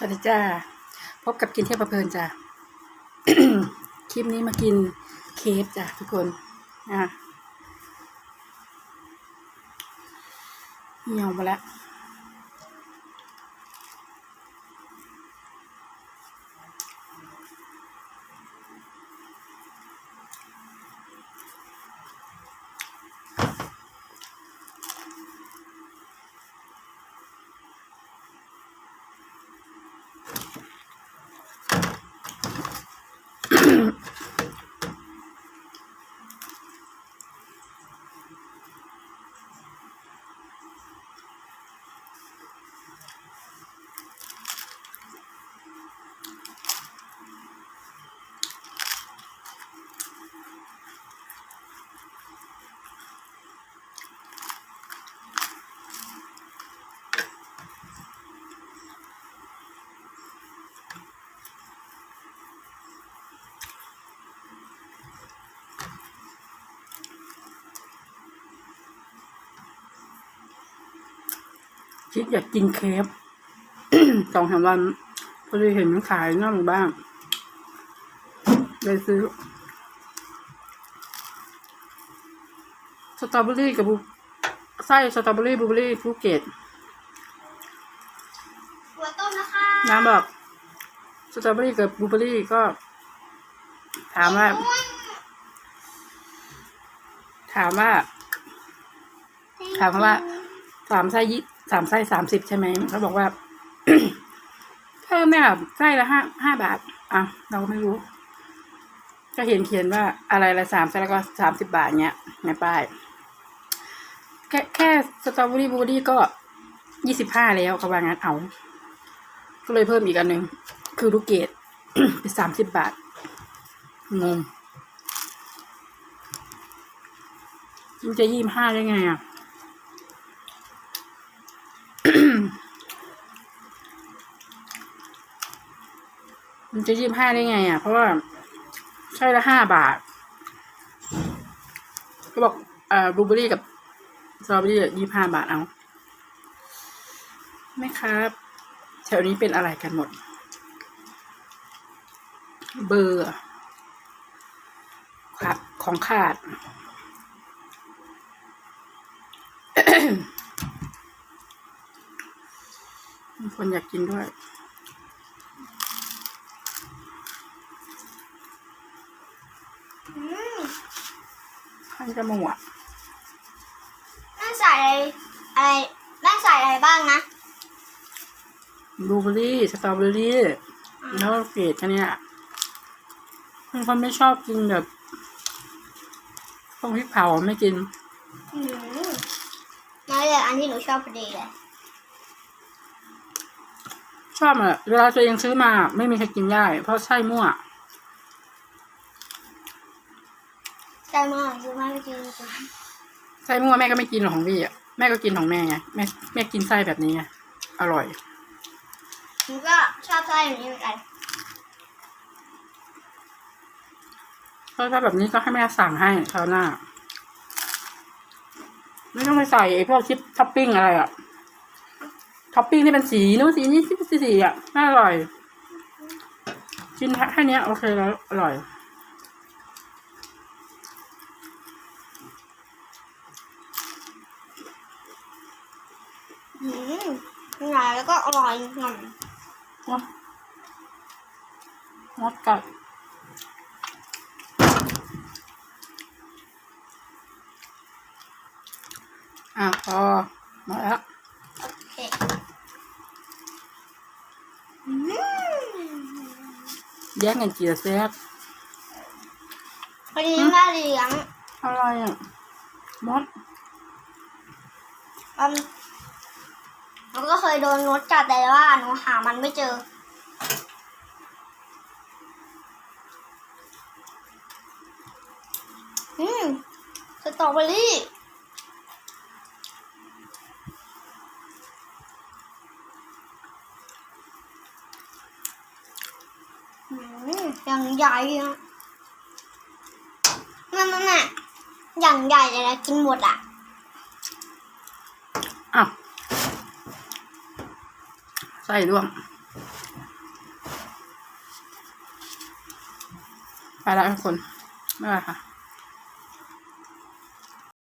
สวัสดีจ้า พบกับกินเที่ยวประเพลินจ้าคลิปนี้มากินเคฟจ้าทุกคนอะเหี่ยวมาแล้ว คิดอยากกินเคฟสองสามวันพอดีเห็นมันขายหน้าหมู่บ้านเลยซื้อ สตรอเบอรี่กับบูไส้สตรอเบอรี่บลูเบอรี่ภูเก็ตหัวต้มนะคะน้ำบอกสตรอเบอรี่กับบลูเบอรี่ก็ ถามว่า ถามว่า ถามว่าสามไส้ยี่ สามไส้สามสิบใช่ไหมเขาบอกว่าเพิ่มเนี่ยไส้ละห้าห้าบาทอะเราก็ไม่รู้ ก็เห็นเขียนว่าอะไรละสามไส้แล้วก็สามสิบบาทเนี้ยในป้ายแค่แค่สตรอเบอรี่บลูเบอรี่ก็ยี่สิบห้าแล้วเขาว่างั้นเอา ก็เลยเพิ่มอีกอันหนึ่งคือลูกเกดเป็นสามสิบบาทงงมันจะยี่สิบห้าได้ไงอะ มันจะยี่สิบห้าได้ไงอะ เพราะว่าใช่ละห้าบาทก็บอกเอ่อบลูเบอรี่กับสตรอเบอรี่ยี่ห้าบาทเอาไหมครับแถวนี้เป็นอะไรกันหมด เบอร์ขาดของขาด คนอยากกินด้วย อืม ข้างจมูกอะแม่ใส่อะไรอะไรแม่ใส่อะไรบ้างนะบลูเบอรี่สตรอเบอรี่แล้วก็เกรดแค่เนี้ยเป็นคนไม่ชอบกินแบบพวกพริกเผาไม่กินอืมนั่นเลยอันที่หนูชอบพอดีเลยชอบอะเวลาตัวเองซื้อมาไม่มีใครกินได้เพราะไส้มั่ว ใจมากคือแม่ไม่กินจริงไส้มั่วแม่ก็ไม่กินหรอกของพี่อะแม่ก็กินของแม่ไงแม่แม่กินไส้แบบนี้ไงอร่อยหนูก็ชอบไส้แบบนี้เหมือนกันถ้าถ้าแบบนี้ก็ให้แม่สั่งให้คราวหน้า ไม่ต้องไปใส่ไอ้พวกชิปท็อปปิ้งอะไรอะท็อปปิ้งที่เป็นสีนู้นสีนี้สีสีอะน่าอร่อยกินแค่เนี้ยโอเคแล้วอร่อย อืมหนา แล้วก็อร่อยหน่อยงดงดกัดอะพอหมดแล้วโอเคอืมแย่งกันเจียแซ่บพอดีแม่เลี้ยงอะไรอะมดอืม มันก็เคยโดนรถจัดแต่ว่าหนูหามันไม่เจอ อืมสตรอเบอรี่อืมอย่างใหญ่อะนั่นนั่นน่ะอย่างใหญ่เลยนะกินหมดอะ ใส่ร่วมไปแล้วทุกคนไม่ไหวค่ะ